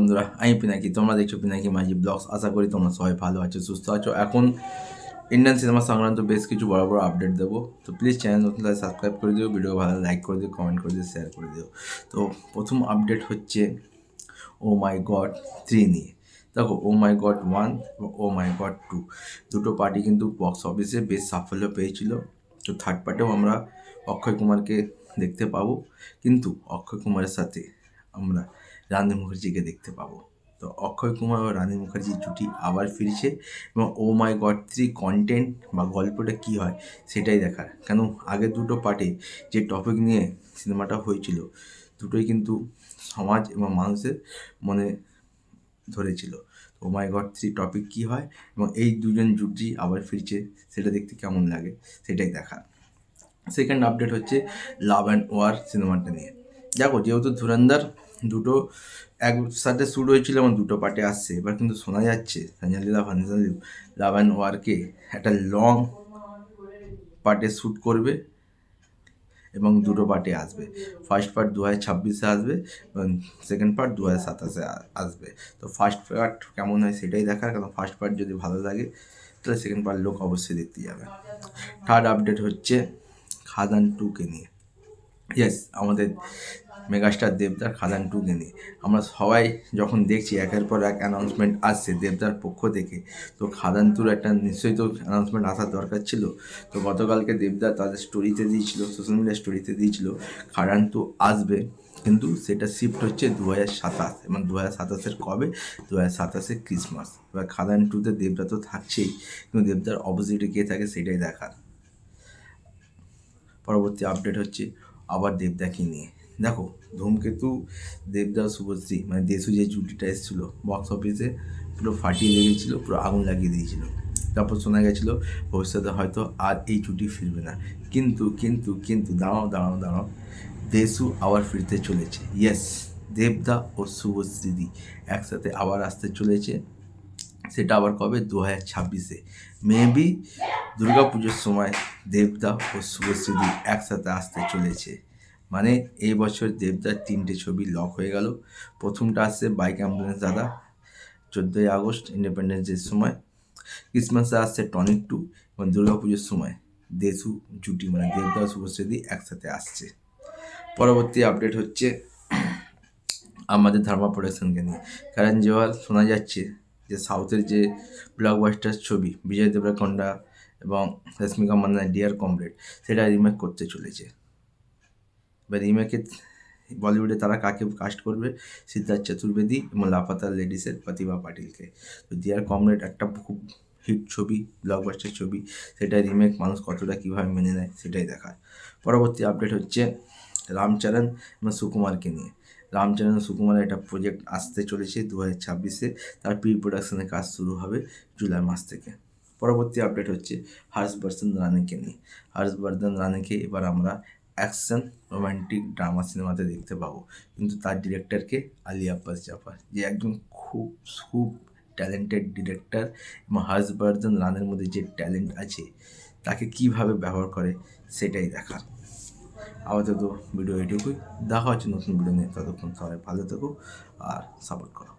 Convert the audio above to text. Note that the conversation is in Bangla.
বন্ধুরা, আমি পিনাকি, তোমরা দেখছ পিনাকি মাঝি ব্লগস। আশা করি তোমরা সবাই ভালো আছো, সুস্থ আছো। এখন ইন্ডিয়ান সিনেমা সংক্রান্ত বেশ কিছু বড় বড় আপডেট দেবো। তো প্লিজ চ্যানেল নতুন তাহলে সাবস্ক্রাইব করে দিও ভিডিও ভালো লাইক করে দিও কমেন্ট করে দিও শেয়ার করে দিও। তো প্রথম আপডেট হচ্ছে ও মাই গড থ্রি নিয়ে। দেখো ও my God one oh my God two দুটো পার্টি কিন্তু বক্স অফিসে বেশ সাফল্য পেয়েছিল। তো থার্ড পার্টেও আমরা অক্ষয় কুমারকে দেখতে পাবো। কিন্তু অক্ষয় কুমারের সাথে আমরা রানী মুখার্জিকে দেখতে পাবো। তো অক্ষয় কুমার ও রানী মুখার্জির জুটি আবার ফিরছে এবং oh my god three content বা গল্পটা কী হয় সেটাই দেখার। কেন? আগের দুটো পার্টে যে টপিক নিয়ে সিনেমাটা হয়েছিল, দুটোই কিন্তু সমাজ এবং মানুষের মনে ধরেছিল। Oh my god three topic কী হয় এবং এই দুজন জুটি আবার ফিরছে, সেটা দেখতে কেমন লাগে সেটাই দেখার। সেকেন্ড আপডেট হচ্ছে লাভ অ্যান্ড ওয়ার সিনেমাটা নিয়ে। দেখো, যেহেতু ধুরন্ধর দুটো একসাথে শ্যুট হয়েছিল এবং দুটো পার্টে আসছে। এবার কিন্তু শোনা যাচ্ছে সঞ্জয় লীলা ভানসালি লাভ অ্যান্ড ওয়ারকে একটা লং পার্টে শ্যুট করবে এবং দুটো পার্টে আসবে। ফার্স্ট পার্ট দু হাজার ছাব্বিশে আসবে এবং সেকেন্ড পার্ট দু হাজার সাতাশে আসবে। তো ফার্স্ট পার্ট কেমন হয় সেটাই দেখার, কারণ ফার্স্ট পার্ট যদি ভালো লাগে, তাহলে সেকেন্ড পার্ট লোক অবশ্যই দেখতে যাবে। থার্ড আপডেট হচ্ছে খাদান টুকে নিয়ে। ইয়েস আমাদের মেগাস্টার দেবদার খাদান টুকে নিয়ে আমরা সবাই যখন দেখছি, একের পর এক অ্যানাউন্সমেন্ট আসছে দেবদার পক্ষ থেকে, তো খাদান টুর একটা নিশ্চয়ই তো অ্যানাউন্সমেন্ট আসার দরকার ছিল। তো গতকালকে দেবদার তাদের স্টোরিতে দিয়েছিল সোশ্যাল মিডিয়া স্টোরিতে দিয়েছিল খাদান টু আসবে, কিন্তু সেটা শিফট হচ্ছে দু হাজার সাতাশ, এবং দু হাজার সাতাশের কবে? দু হাজার সাতাশে ক্রিসমাস এবার খাদান টুতে দেবদা তো থাকছেই, কিন্তু দেবদার অপোজিটে কে থাকে সেটাই দেখার। পরবর্তী আপডেট হচ্ছে আবার দেবদাকে নিয়ে। দেখো, ধূমকেতু দেবদা শুভশ্রী মানে দেশু যে জুটিটা এসেছিল বক্স অফিসে পুরো ফাটিয়ে লেগেছিল, পুরো আগুন লাগিয়ে দিয়েছিল। তারপর শোনা গেছিল, ভবিষ্যতে হয়তো আর এই জুটি ফিরবে না। কিন্তু কিন্তু কিন্তু, দাঁড়াও দাঁড়াও দাঁড়াও, দেশু আবার ফিরতে চলেছে। ইয়েস দেবদা ও শুভশ্রীদি একসাথে আবার আসতে চলেছে। সেটা আবার কবে? দু হাজার ছাব্বিশে মেবি পুজোর সময় দেবদা ও শুভশ্রীদি একসাথে আসতে চলেছে। মানে এই বছর দেবদার তিনটে ছবি লক হয়ে গেল। প্রথমটা আসছে বাইক অ্যাম্বুলেন্স দাদা, চোদ্দোই আগস্ট ইন্ডিপেন্ডেন্স ডের সময়। ক্রিসমাসে আসছে টনিক টু এবং পুজোর সময় দেশু, জুটি মানে দেবদা ও শুভশ্রীদি একসাথে আসছে। পরবর্তী আপডেট হচ্ছে আমাদের ধর্মা প্রোডাকশনকে নিয়ে। কারণ জওয়াল শোনা যাচ্ছে যে সাউথের যে ব্লকবাস্টার ছবি, বিজয় দেবরাকন্ডা এবং রশ্মিকা মান্না ডিয়ার কমরেড সেটা রিমেক করতে চলেছে। এবার রিমেকে বলিউডে তারা কাকে কাস্ট করবে? সিদ্ধার্থ চতুর্বেদী এবং লাপাতা লেডিসের প্রতিভা পাটিলকে। তো ডিয়ার কমরেড একটা খুব হিট ছবি ব্লকবাস্টার ছবি সেটা রিমেক মানুষ কতটা কীভাবে মেনে নেয়, সেটাই দেখায়। পরবর্তী আপডেট হচ্ছে রামচরণ এবং সুকুমারকে নিয়ে। রামচরণ সুকুমারের একটা প্রজেক্ট আসতে চলেছে দু হাজার ছাব্বিশে। তার প্রি প্রোডাকশনের কাজ শুরু হবে জুলাই মাস থেকে। পরবর্তী আপডেট হচ্ছে হর্ষবর্ধন রানীকে নিয়ে। হর্ষবর্ধন রানীকে এবার আমরা অ্যাকশন রোমান্টিক ড্রামা সিনেমাতে দেখতে পাবো। কিন্তু তার ডিরেক্টরকে আলী আব্বাস জাফর, যে একজন খুব খুব ট্যালেন্টেড ডিরেক্টর এবং হর্ষবর্ধন রানের মধ্যে যে ট্যালেন্ট আছে, তাকে কীভাবে ব্যবহার করে সেটাই দেখার আপাতত ভিডিও এটুকুই দেখা হচ্ছে নতুন ভিডিও নিয়ে, ততক্ষণ সবাই ভালো থেকো আর সাপোর্ট করো।